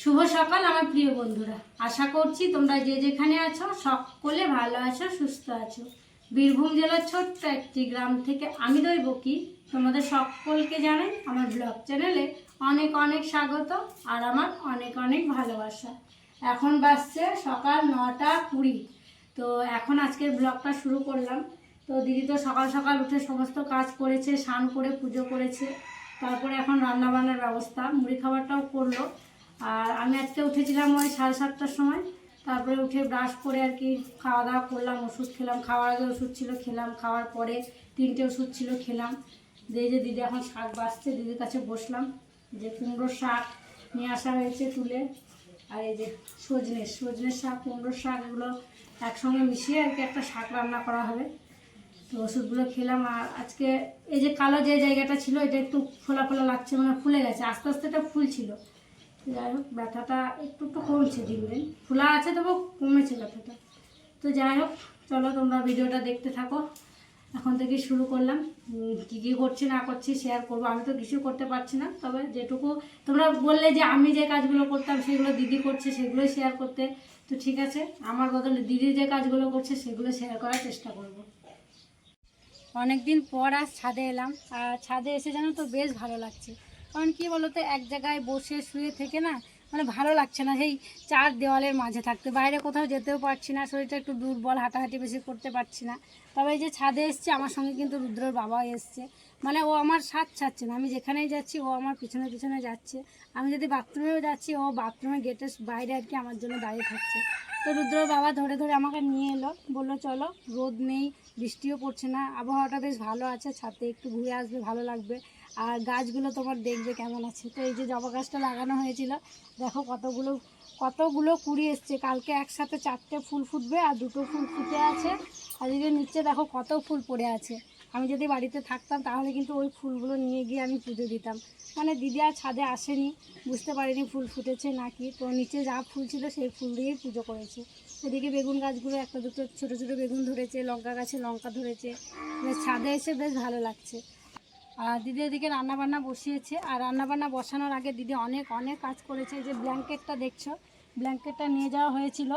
শুভ সকাল, আমার প্রিয় বন্ধুরা। আশা করছি তোমরা যে যেখানে আছো, সকলে ভালো আছো, সুস্থ আছো। বীরভূম জেলার ছোট্ট একটি গ্রাম থেকে আমি দৈবকী। তোমাদের সকলকে জানাই আমার ব্লগ চ্যানেলে অনেক অনেক স্বাগত আর আমার অনেক অনেক ভালোবাসা। এখন বাজছে সকাল নটা কুড়ি। তো এখন আজকের ব্লগটা শুরু করলাম। তো দিদি তো সকাল সকাল উঠে সমস্ত কাজ করেছে, স্নান করে, পুজো করেছে। তারপরে এখন রান্নাবান্নার ব্যবস্থা, মুড়ি খাবারটাও করল। আর আমি আজকে উঠেছিলাম ওই সাড়ে সাতটার সময়, তারপরে উঠে ব্রাশ করে আর কি খাওয়া দাওয়া করলাম, ওষুধ খেলাম, খাওয়ার আগে ওষুধ ছিল, খেলাম, খাওয়ার পরে তিনটে ওষুধ ছিল, খেলাম। দিয়ে যে দিদি এখন শাক বাঁচছে, দিদির কাছে বসলাম যে কুমড়োর শাক নিয়ে আসা হয়েছে তুলে। আর এই যে সজনে সজনের শাক, কুমড়োর শাক এগুলো একসঙ্গে মিশিয়ে আর কি একটা শাক রান্না করা হবে। তো ওষুধগুলো খেলাম আর আজকে এই যে কালো যে জায়গাটা ছিল, এটা একটু ফোলা ফোলা লাগছে মানে ফুলে গেছে, আস্তে আস্তে এটা ফুল ছিল যাই হোক, ব্যথাটা একটু একটু কমছে দিন দিন। ফোলা আছে তবু কমেছে ব্যথাটা। তো যাই হোক, চলো তোমরা ভিডিওটা দেখতে থাকো। এখন থেকে শুরু করলাম। কি কি করছি, না করছি শেয়ার করব। আমি তো কিছু করতে পারছি না, তবে যেটুকু তোমরা বললে যে আমি যে কাজগুলো করতাম, সেগুলো দিদি করছে, সেগুলোই শেয়ার করতে। তো ঠিক আছে, আমার বদলে দিদি যে কাজগুলো করছে, সেগুলো শেয়ার করার চেষ্টা করব। অনেকদিন পর আজ ছাদে এলাম। আর ছাদে এসে জানো তো, বেশ ভালো লাগছে। কারণ কি বলতো, এক জায়গায় বসে শুয়ে থেকে না মানে ভালো লাগছে না। সেই চার দেওয়ালের মাঝে থাকতে, বাইরে কোথাও যেতেও পারছি না, শরীরটা একটু দুর্বল, হাঁটাহাঁটি বেশি করতে পারছি না। তবে এই যে ছাদে এসছে, আমার সঙ্গে কিন্তু রুদ্রর বাবাও এসছে। মানে ও আমার সাথ ছাড়ছে না, আমি যেখানেই যাচ্ছি, ও আমার পিছনে পিছনে যাচ্ছে। আমি যদি বাথরুমেও যাচ্ছি, ও বাথরুমে গেটের বাইরে আর কি আমার জন্য দাঁড়িয়ে থাকছে। তো রুদ্রর বাবা ধরে ধরে আমাকে নিয়ে এলো, বলল, চলো, রোদ নেই, বৃষ্টিও পড়ছে না, আবহাওয়াটা বেশ ভালো আছে, ছাদে একটু ঘুরে আসবে, ভালো লাগবে। আর গাছগুলো তোমার দেখবে কেমন আছে। তো এই যে জবা গাছটা লাগানো হয়েছিল, দেখো কতগুলো কতগুলো কুড়ি এসছে। কালকে একসাথে চারটে ফুল ফুটবে আর দুটো ফুল ফুটে আছে। আর এই নিচে দেখো কত ফুল পড়ে আছে। আমি যদি বাড়িতে থাকতাম তাহলে কিন্তু ওই ফুলগুলো নিয়ে গিয়ে আমি পুজো দিতাম। মানে দিদি আর ছাদে আসেনি, বুঝতে পারিনি ফুল ফুটেছে নাকি। তো নিচে যা ফুল ছিল সেই ফুল দিয়েই পুজো করেছে। এদিকে বেগুন গাছগুলো একটা দুটো ছোটো ছোটো বেগুন ধরেছে, লঙ্কা গাছে লঙ্কা ধরেছে। ছাদে এসে বেশ ভালো লাগছে। আর দিদি এদিকে রান্নাবান্না বসিয়েছে, আর রান্নাবান্না বসানোর আগে দিদি অনেক অনেক কাজ করেছে। যে ব্ল্যাঙ্কেটটা দেখছ, ব্ল্যাঙ্কেটটা নিয়ে যাওয়া হয়েছিল।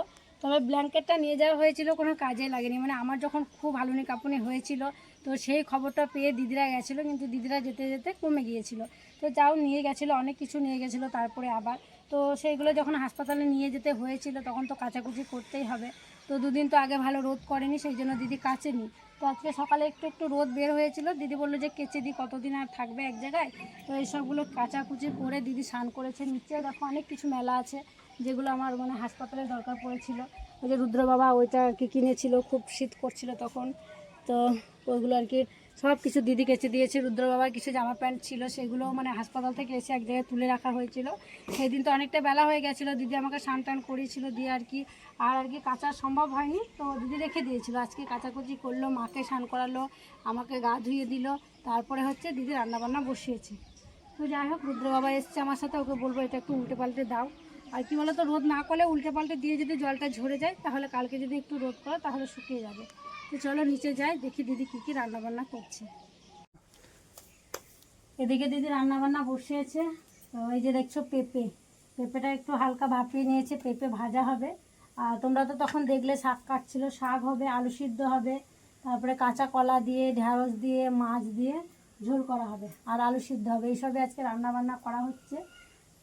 তবে ব্ল্যাঙ্কেটটা নিয়ে যাওয়া হয়েছিল কোনো কাজে লাগেনি। মানে আমার যখন খুব হালুনি কাঁপুনি হয়েছিল, তো সেই খবরটা পেয়ে দিদিরা গেছিল, কিন্তু দিদিরা যেতে যেতে কমে গিয়েছিল। তো যাও নিয়ে গেছিল, অনেক কিছু নিয়ে গেছিল তারপরে আবার। তো সেইগুলো যখন হাসপাতালে নিয়ে যেতে হয়েছিল, তখন তো কাচাকুচি করতেই হবে। তো দুদিন তো আগে ভালো রোদ করেনি, সেই জন্য দিদি কাচেনি। তো আজকে সকালে একটু একটু রোদ বের হয়েছিল। দিদি বলল যে, কেচে দিই কতদিন আর থাকবে এক জায়গায়? তো এইসবগুলো কাচাকুচি করে দিদি স্নান করেছে নিচে। দেখো, অনেক কিছু মেলা আছে যেগুলো আমার মানে হাসপাতালে দরকার পড়েছিল। ওই যে রুদ্র বাবা, ওইটা আর কি কিনেছিল, খুব শীত করছিল তখন। তো ওইগুলো আর কি সব কিছু দিদি কেচে দিয়েছে রুদ্র বাবার কিছু জামা প্যান্ট ছিল সেগুলো মানে হাসপাতাল থেকে এসে এক জায়গায় তুলে রাখা হয়েছিল। সেই দিন তো অনেকটা বেলা হয়ে গেছিল, দিদি আমাকে স্নান টান করিয়েছিল দিয়ে আর কি, আর আর কি কাচা সম্ভব হয়নি, তো দিদি রেখে দিয়েছিল। আজকে কাচাকুচি করল, মাকে স্নান করালো, আমাকে গা ধুয়ে দিল, তারপরে হচ্ছে দিদি রান্নাবান্না বসিয়েছে। তো যাই হোক রুদ্র বাবা এসছে আমার সাথে, ওকে বলব এটা একটু উল্টে পাল্টে দাও। আর কি বলো তো রোদ না করলে উল্টে পাল্টে দিয়ে যদি জলটা ঝরে যায়, তাহলে কালকে যদি একটু রোদ করে, তাহলে শুকিয়ে যাবে। তো চলো নিচে যাই, দেখি দিদি কী কী রান্নাবান্না করছে। এদিকে দিদি রান্নাবান্না বসিয়েছে, তো এই যে দেখছ পেঁপে। পেঁপেটা একটু হালকা ভাপিয়ে নিয়েছে, পেঁপে ভাজা হবে। আর তোমরা তো তখন দেখলে শাক কাটছিল, শাক হবে, আলু সিদ্ধ হবে, তারপরে কাঁচা কলা দিয়ে ঢ্যাঁড়স দিয়ে, মাছ দিয়ে ঝোল করা হবে, আর আলু সিদ্ধ হবে। এইসবে আজকে রান্নাবান্না করা হচ্ছে।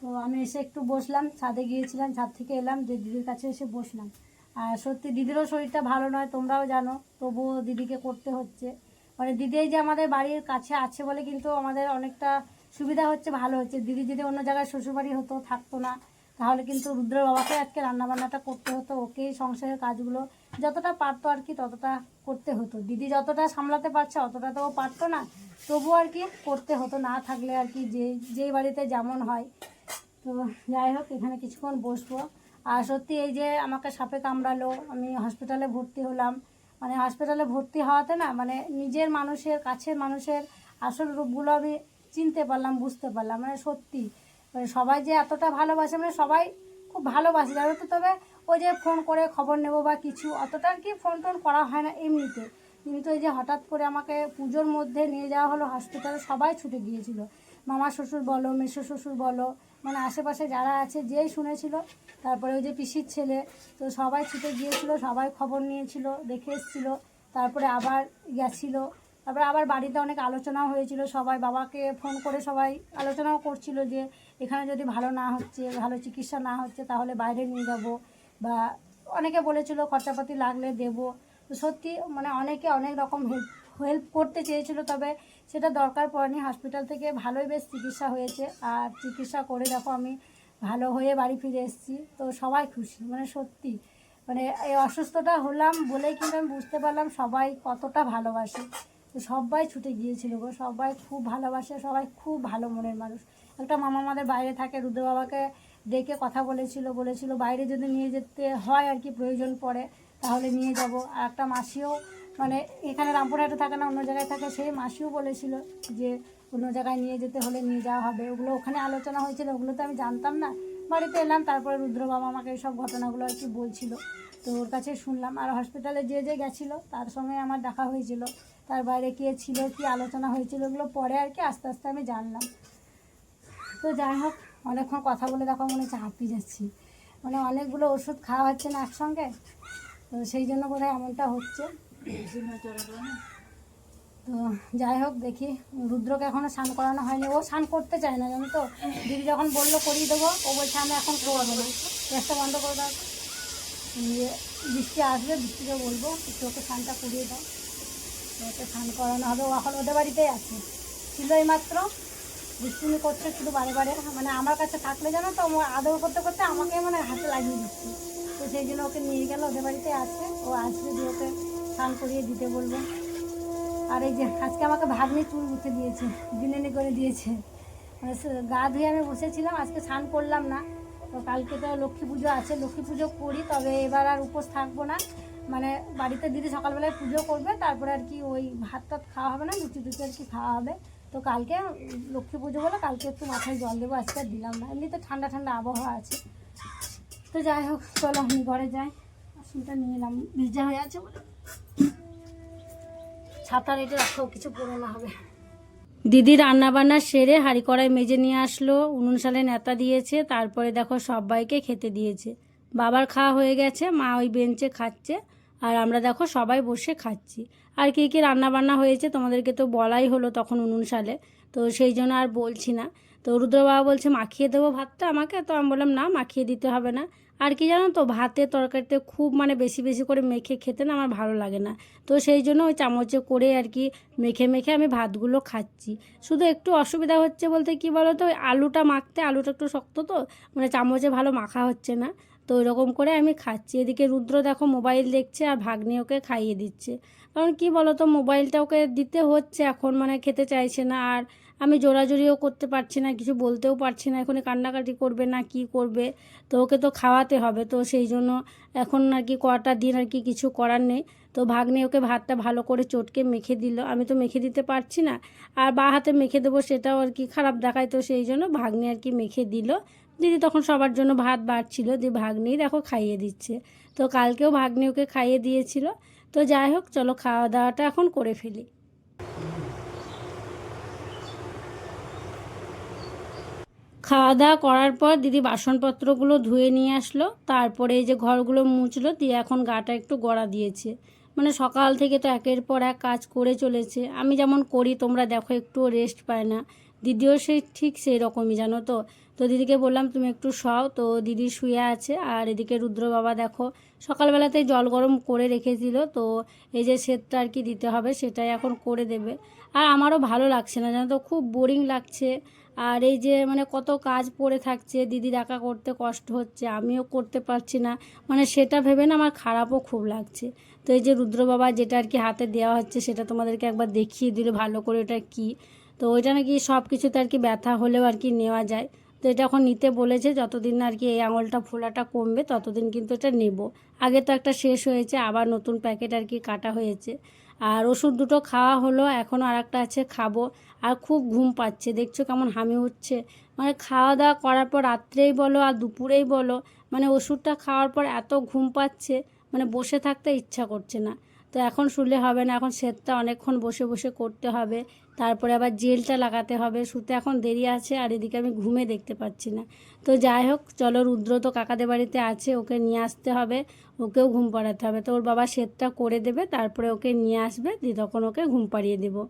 তো আমি এসে একটু বসলাম, ছাদে গিয়েছিলাম, ছাদ থেকে এলাম, যে দিদির কাছে এসে বসলাম। আর সত্যি দিদিরও শরীরটা ভালো নয়, তোমরাও জানো, তবুও দিদিকে করতে হচ্ছে। মানে দিদি যে আমাদের বাড়ির কাছে আছে বলে কিন্তু আমাদের অনেকটা সুবিধা হচ্ছে, ভালো হচ্ছে। দিদি যদি অন্য জায়গায় শ্বশুরবাড়ি হতো, থাকতো না, তাহলে কিন্তু রুদ্র বাবাকে আজকে রান্নাবান্নাটা করতে হতো, ওকেই সংসারের কাজগুলো যতটা পারতো আর কি ততটা করতে হতো। দিদি যতটা সামলাতে পারছে অতটা তো ও পারতো না, তবুও আর কি করতে হতো, না থাকলে আর কি যে, যেই বাড়িতে যেমন হয়। তো যাই হোক, এখানে কিছুক্ষণ বসবো। আর সত্যি এই যে আমাকে সাপে কামড়ালো, আমি হসপিটালে ভর্তি হলাম। মানে হসপিটালে ভর্তি হওয়াতে না মানে নিজের মানুষের, কাছের মানুষের আসল রূপগুলো আমি চিনতে পারলাম, বুঝতে পারলাম। মানে সত্যি মানে সবাই যে এতটা ভালোবাসে মানে সবাই খুব ভালোবাসে, জানো তো তবে ওই যে ফোন করে খবর নেব বা কিছু, অতটা আর কি ফোন টোন করা হয় না এমনিতে। কিন্তু এই যে হঠাৎ করে আমাকে পুজোর মধ্যে নিয়ে যাওয়া হলো হসপিটালে সবাই ছুটে গিয়েছিল। মামা শ্বশুর বলো মেসো শ্বশুর বলো মানে আশেপাশে যারা আছে, যেই শুনেছিল, তারপরে ওই যে পিসির ছেলে, তো সবাই ছুটে গিয়েছিল, সবাই খবর নিয়েছিল, দেখে এসেছিল, তারপরে আবার গেছিল, তারপরে আবার বাড়িতে অনেক আলোচনাও হয়েছিল, সবাই বাবাকে ফোন করে সবাই আলোচনাও করছিল যে, এখানে যদি ভালো না হচ্ছে, ভালো চিকিৎসা না হচ্ছে, তাহলে বাইরে নিয়ে যাব, বা অনেকে বলেছিল খরচাপাতি লাগলে দেবো। তো সত্যি মানে অনেকে অনেক রকম হেল্প হেল্প করতে চেয়েছিল, তবে সেটা দরকার পড়েনি। হসপিটাল থেকে ভালোই বেশ চিকিৎসা হয়েছে। আর চিকিৎসা করে দেখো আমি ভালো হয়ে বাড়ি ফিরে এসেছি। তো সবাই খুশি মানে সত্যি। মানে এই অসুস্থতা হলাম বলেই কিন্তু আমি বুঝতে পারলাম সবাই কতটা ভালোবাসে। সবাই ছুটে গিয়েছিল গো, সবাই খুব ভালোবাসে, সবাই খুব ভালো মনের মানুষ। একটা মামা আমাদের বাইরে থাকে, রুদ্র বাবাকে ডেকে কথা বলেছিল বলেছিল বাইরে যদি নিয়ে যেতে হয় আর কি প্রয়োজন পড়ে, তাহলে নিয়ে যাব। আর একটা মাসিও মানে এখানে রামপুরহাটে থাকে না, অন্য জায়গায় থাকে। সেই মাসিও বলেছিল যে অন্য জায়গায় নিয়ে যেতে হলে নিয়ে যাওয়া হবে। ওগুলো ওখানে আলোচনা হয়েছিল, ওগুলো তো আমি জানতাম না। বাড়িতে এলাম, তারপরে রুদ্র বাবা আমাকে এইসব ঘটনাগুলো আর কি বলছিল। তো ওর কাছে শুনলাম। আর হসপিটালে যে যে গেছিল, তার সঙ্গে আমার দেখা হয়েছিল। তার বাইরে কে ছিল, কি আলোচনা হয়েছিল ওগুলো পরে আর কি আস্তে আস্তে আমি জানলাম। তো যাই হোক, অনেকক্ষণ কথা বলে দেখো মনে হচ্ছে হাঁপিয়ে যাচ্ছি। মানে অনেকগুলো ওষুধ খাওয়া হচ্ছে না একসঙ্গে। তো সেই জন্য বোধ হয় এমনটা হচ্ছে। তো যাই হোক, দেখি। রুদ্রকে এখনও স্নান করানো হয়নি। ও স্নান করতে চায় না, জানো তো? দিদি যখন বলল, করিয়ে দেবো, ও বলছে, আমি এখন করব না। গ্যাসটা বন্ধ করে দাও। বৃষ্টি আসবে, বৃষ্টিকে বলব, একটু ওকে স্নানটা করিয়ে দাও। ওকে স্নান করানো হবে। ও এখন ওদের বাড়িতেই আছে। ছিল এই মাত্র। বৃষ্টিমি করছে শুধু বারে বারে। মানে আমার কাছে থাকলে, জানো তো আদর করতে করতে আমাকে মানে হাতে লাগিয়ে দিচ্ছে। তো সেই জন্য ওকে নিয়ে গেল, ওদের বাড়িতে আছে। ও আসবে দিয়ে ওকে স্নান করিয়ে দিতে বলব। আর এই যে, আজকে আমাকে ভাগ্নি চুল উঠে দিয়েছে দিনেনি করে দিয়েছে। মানে গা ধুয়ে আমি বসেছিলাম, আজকে স্নান করলাম না। তো কালকে তো লক্ষ্মী পুজো আছে, লক্ষ্মী পুজো করি, তবে এবার আর উপোস থাকব না। মানে বাড়িতে দিদি সকালবেলায় পুজো করবে, তারপরে আর কি ওই ভাত টাত খাওয়া হবে না, লুচি টুচি আর কি খাওয়া হবে। তো কালকে লক্ষ্মী পুজো বলে কালকে একটু মাথায় জল দেবো, আজকে আর দিলাম না। এমনিতে ঠান্ডা ঠান্ডা আবহাওয়া আছে। তো যাই হোক, চলো আমি ঘরে যাই। আসনটা নিয়ে এলাম, ভিজা হয়ে আছে বলে। ছাতা রেটে রাখো, কিছু পুরোনো হবে। দিদি রান্না বান্না সেরে হাঁড়ি কড়াই মেজে নিয়ে আসলো। উনুন সালে নেতা দিয়েছে, তারপরে দেখো সবাইকে খেতে দিয়েছে। বাবার খাওয়া হয়ে গেছে, মা ওই বেঞ্চে খাচ্ছে, আর আমরা দেখো সবাই বসে খাচ্ছি। আর কী কী রান্না বান্না হয়েছে তোমাদেরকে তো বলাই হলো তখন উনুন সালে, তো সেই জন্য আর বলছি না। তো রুদ্র বাবা বলছে, মাখিয়ে দেবো ভাতটা আমাকে? তো আমি বললাম, না, মাখিয়ে দিতে হবে না। আর কি জানো তো ভাতে তরকারিতে খুব মানে বেশি বেশি করে মেখে খেতে না আমার ভালো লাগে না। তো সেই জন্য ওই চামচে করে আর কি মেখে মেখে আমি ভাতগুলো খাচ্ছি। শুধু একটু অসুবিধা হচ্ছে বলতে কি বলো তো আলুটা মাখতে আলুটা একটু শক্ত তো মানে চামচে ভালো মাখা হচ্ছে না। তো ওইরকম করে আমি খাচ্ছি। এদিকে রুদ্র দেখো মোবাইল দেখছে আর ভাগ্নি ওকে খাইয়ে দিচ্ছে। কারণ কি বলো তো মোবাইলটা ওকে দিতে হচ্ছে, এখন মানে খেতে চাইছে না। আর আমি জোরাজুরিও করতে পারছি না, কিছু বলতেও পারছি না এখন কান্নাকাটি করবে না, কি করবে? তো ওকে তো খাওয়াতে হবে, তো সেই জন্য এখন আর কি কটা দিন আর কি কিছু করার নেই। তো ভাগ্নে ওকে ভাতটা ভালো করে চটকে মেখে দিল। আমি তো মেখে দিতে পারছি না, আর বা হাতে মেখে দেবো সেটাও আর কি খারাপ দেখায়, তো সেই জন্য ভাগ্নে আর কি মেখে দিল। দিদি তখন সবার জন্য ভাত বাড়ছিল, দিয়ে ভাগ্নেই দেখো খাইয়ে দিচ্ছে। তো কালকেও ভাগ্নে ওকে খাইয়ে দিয়েছিল। তো যাই হোক, চলো খাওয়া দাওয়াটা এখন করে ফেলি। খাওয়া দাওয়া করার পর দিদি বাসনপত্রগুলো ধুয়ে নিয়ে আসলো। তারপরে এই যে ঘরগুলো মুছলো, দিয়ে এখন গাটা একটু গড়া দিয়েছে। মানে সকাল থেকে তো একের পর এক কাজ করে চলেছে। আমি যেমন করি, তোমরা দেখো একটুও রেস্ট পায় না। দিদিও সেই ঠিক সেই রকমই জানো তো? তো দিদিকে বললাম, তুমি একটু শও তো দিদি শুয়ে আছে। আর এদিকে রুদ্র বাবা দেখো, সকালবেলাতেই জল গরম করে রেখেছিল। তো এই যে সেটটা আর কি দিতে হবে, সেটাই এখন করে দেবে। আর আমারও ভালো লাগছে না, জানো তো? খুব বোরিং লাগছে। আর এই যে মানে কত কাজ পড়ে থাকছে, দিদি একা করতে কষ্ট হচ্ছে, আমিও করতে পারছি না মানে সেটা ভেবে না আমার খারাপও খুব লাগছে। তো এই যে রুদ্র বাবা যেটা আর কি হাতে দেওয়া হচ্ছে সেটা তোমাদেরকে একবার দেখিয়ে দিলে ভালো করে ওটা কি। তো ওইটা নাকি সব কিছুতে আর কি ব্যথা হলেও আর কি নেওয়া যায়। তো এটা এখন নিতে বলেছে, যতদিন আর কি এই আঙুলটা ফোলাটা কমবে ততদিন কিন্তু এটা নেব। আগে তো একটা শেষ হয়েছে, আবার নতুন প্যাকেট আর কি কাটা হয়েছে। আর ওষুধ দুটো খাওয়া হলো এখনও আর একটা আছে খাব। আর খুব ঘুম পাচ্ছে, দেখছ কেমন হামি হচ্ছে। মানে খাওয়া দাওয়া করার পর রাত্রেই বলো আর দুপুরেই বলো মানে ওষুধটা খাওয়ার পর এত ঘুম পাচ্ছে মানে বসে থাকতে ইচ্ছা করছে না। তো এখন শুলে হবে না, এখন সেটটা অনেকক্ষণ বসে বসে করতে হবে, তারপরে আবার জেলটা লাগাতে হবে, শুতে এখন দেরি আছে আর এদিকে আমি ঘুমে দেখতে পাচ্ছি না। তো যাই হোক, চলো রুদ্র তো কাকাদের বাড়িতে আছে, ওকে নিয়ে আসতে হবে, ওকেও ঘুম পাড়াতে হবে। তো ওর বাবা সেটটা করে দেবে, তারপরে ওকে নিয়ে আসবে, দিয়ে তখন ওকে ঘুম পাড়িয়ে দেবো।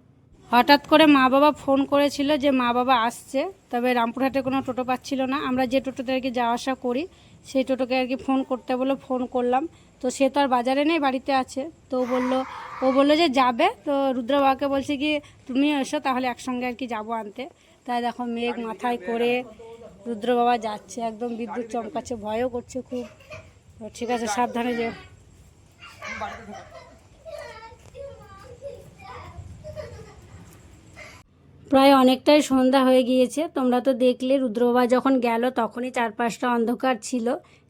হঠাৎ করে মা বাবা ফোন করেছিল যে মা বাবা আসছে, তবে রামপুরহাটে কোনো টোটো পাচ্ছিল না। আমরা যে টোটোতে আর কি যাওয়া আসা করি, সেই টোটোকে আর কি ফোন করতে বলে ফোন করলাম। তো সে তো আর বাজারে নেই, বাড়িতে আছে। তো বলল, ও বলল যে যাবে। তো রুদ্র বাবাকে বলছে কি, তুমি এসো, তাহলে একসঙ্গে আর কি যাব আনতে। তাই দেখো মেঘ মাথায় করে রুদ্র বাবা যাচ্ছে, একদম বিদ্যুৎ চমকাচ্ছে, ভয়ও করছে খুব। ঠিক আছে, সাবধানে যে প্রায় অনেকটাই সন্ধ্যা হয়ে গিয়েছে। তোমরা তো দেখলে, রুদ্রবাবা যখন গেল, তখনই চারপাশটা অন্ধকার ছিল।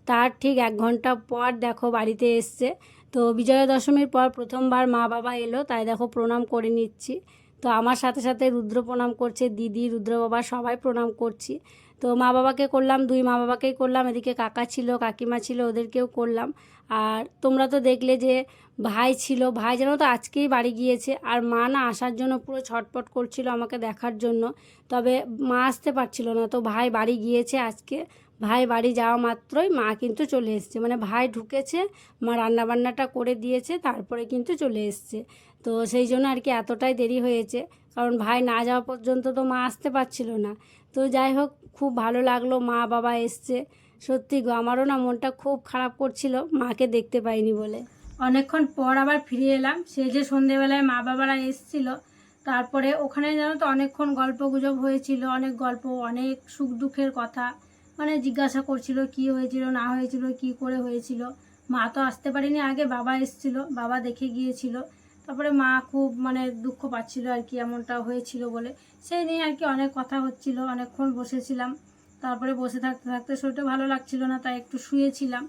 তার ঠিক এক ঘণ্টা পর দেখো বাড়িতে এসছে। তো বিজয়া দশমীর পর প্রথমবার মা বাবা এলো, তাই দেখো প্রণাম করে নিচ্ছি। তো আমার সাথে সাথে রুদ্র প্রণাম করছে, দিদি রুদ্র বাবা সবাই প্রণাম করছি। তো মা বাবাকে করলাম, দুই মা বাবাকেই করলাম, এদিকে কাকা ছিল, কাকিমা ছিল, ওদেরকেও করলাম। আর তোমরা তো দেখলে যে ভাই ছিল, ভাই যেন তো আজকেই বাড়ি গিয়েছে। আর মা না আসার জন্য পুরো ছটপট করছিল আমাকে দেখার জন্য। তবে মা আসতে পারছিল না, তো ভাই বাড়ি গিয়েছে আজকে। ভাই বাড়ি যাওয়া মাত্রই মা কিন্তু চলে এসছে। মানে ভাই ঢুকেছে, মা রান্নাবান্নাটা করে দিয়েছে, তারপরে কিন্তু চলে এসছে। তো সেই জন্য আর কি এতটাই দেরি হয়েছে। কারণ ভাই না যাওয়া পর্যন্ত তো মা আসতে পারছিল না। তো যাই হোক, খুব ভালো লাগল, মা বাবা এসছে। সত্যি গো, আমারও না মনটা খুব খারাপ করছিল, মাকে দেখতে পাইনি বলে। অনেকক্ষণ পর আবার ফিরে এলাম সে যে সন্ধেবেলায় মা বাবারা এসছিল, তারপরে ওখানে জানো তো অনেকক্ষণ গল্প গুজব হয়েছিল, অনেক গল্প, অনেক সুখ দুঃখের কথা মানে জিজ্ঞাসা করছিল কি হয়েছিল, না হয়েছিল, কি করে হয়েছিল। মা তো আসতে পারেনি, আগে বাবা এসছিল, বাবা দেখে গিয়েছিল। তারপরে মা খুব মানে দুঃখ পাচ্ছিল আর কি, এমনটা হয়েছিল বলে। সেই নিয়ে আর কি অনেক কথা হচ্ছিল, অনেকক্ষণ বসেছিলাম। তারপরে বসে থাকতে থাকতে শরীরটা ভালো লাগছিল না, তাই একটু শুয়েছিলাম।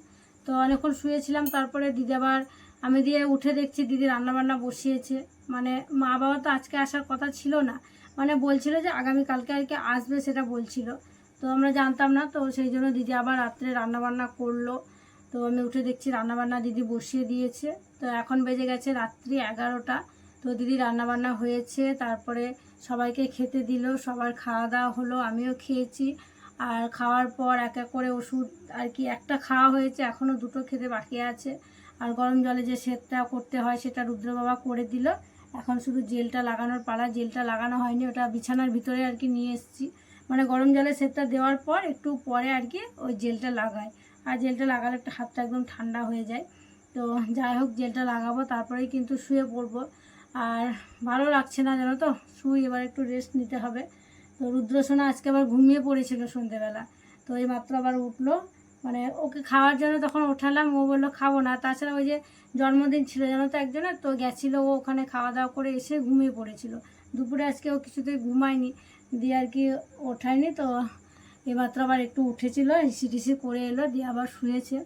তো অনেকক্ষণ শুয়েছিলাম, তারপরে দিদি আবার আমি দিয়ে উঠে দেখছি, দিদি রান্নাবান্না বসিয়েছে। মানে মা বাবা তো আজকে আসার কথা ছিল না। মানে বলছিল যে আগামী কালকে আর কি আসবে সেটা বলছিল। তো আমরা জানতাম না, তো সেই জন্য দিদি আবার রাত্রে রান্নাবান্না করল। তো আমি উঠে দেখছি রান্নাবান্না দিদি বসিয়ে দিয়েছে। তো এখন বেজে গেছে রাত্রি এগারোটা। তো দিদি রান্নাবান্না হয়েছে, তারপরে সবাইকে খেতে দিল, সবার খাওয়া দাওয়া হলো, আমিও খেয়েছি। আর খাওয়ার পর এক এক করে ওষুধ আর কি একটা খাওয়া হয়েছে এখনও দুটো খেতে বাকি আছে। আর গরম জলে যে সেটটা করতে হয় সেটা রুদ্র বাবা করে দিল। এখন শুধু জেলটা লাগানোর পালা, জেলটা লাগানো হয়নি, ওটা বিছানার ভিতরে আর কি নিয়ে এসেছি। মানে গরম জলে সেটটা দেওয়ার পর একটু পরে আর কি ওই জেলটা লাগায়। আর জেলটা লাগালে একটা হাতটা একদম ঠান্ডা হয়ে যায়। তো যাই হোক, জেলটা লাগাবো, তারপরেই কিন্তু শুয়ে পড়ব। আর ভালো লাগছে না, জানো তো? শুই এবার একটু রেস্ট নিতে হবে। তো রুদ্রসোনা আজকে আবার ঘুমিয়ে পড়েছিল সন্ধেবেলা। তো এই মাত্র আবার উঠল। মানে ওকে খাওয়ার জন্য তখন ওঠালাম, ও বলল, খাব না। তাছাড়া ওই যে জন্মদিন ছিল, জানো তো একজনের? তো গেছিল ও ওখানে খাওয়া দাওয়া করে এসে ঘুমিয়ে পড়েছিল। দুপুরে আজকে ও কিছুতেই ঘুমায়নি। দিয়ে আর কি ওঠায়নি, তো এমাত্র আবার একটু উঠেছিল সিটিসি করে এলো, দিয়ে আবার শুয়েছে।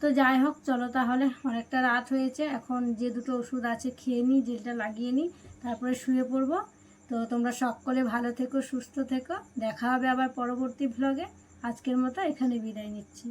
তো যাই হোক, চলো তাহলে, অনেকটা রাত হয়েছে, এখন যে দুটো ওষুধ আছে খেয়ে নিই, জেলটা লাগিয়ে নিই, তারপরে শুয়ে পড়ব। তো তোমরা সকলে ভালো থেকো, সুস্থ থেকো, দেখা হবে আবার পরবর্তী ভ্লগে আজকের মতো এখানে বিদায় নিচ্ছি।